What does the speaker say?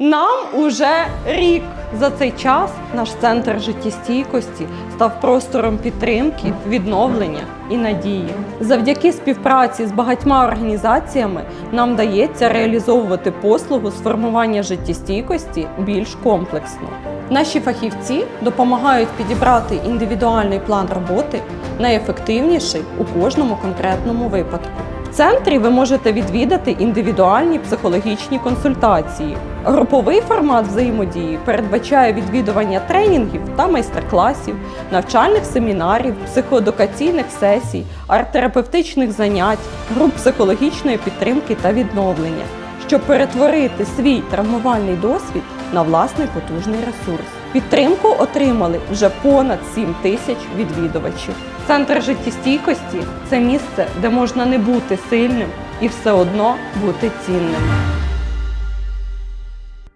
Нам уже рік за цей час наш центр життєстійкості став простором підтримки, відновлення і надії. Завдяки співпраці з багатьма організаціями нам вдається реалізовувати послугу з формування життєстійкості більш комплексно. Наші фахівці допомагають підібрати індивідуальний план роботи найефективніший у кожному конкретному випадку. Центрі ви можете відвідати індивідуальні психологічні консультації. Груповий формат взаємодії передбачає відвідування тренінгів та майстер-класів, навчальних семінарів, психоедукаційних сесій, арт-терапевтичних занять, груп психологічної підтримки та відновлення, щоб перетворити свій травмувальний досвід на власний потужний ресурс. Підтримку отримали вже понад 7 тисяч відвідувачів. Центр життєстійкості це місце, де можна не бути сильним і все одно бути цінним.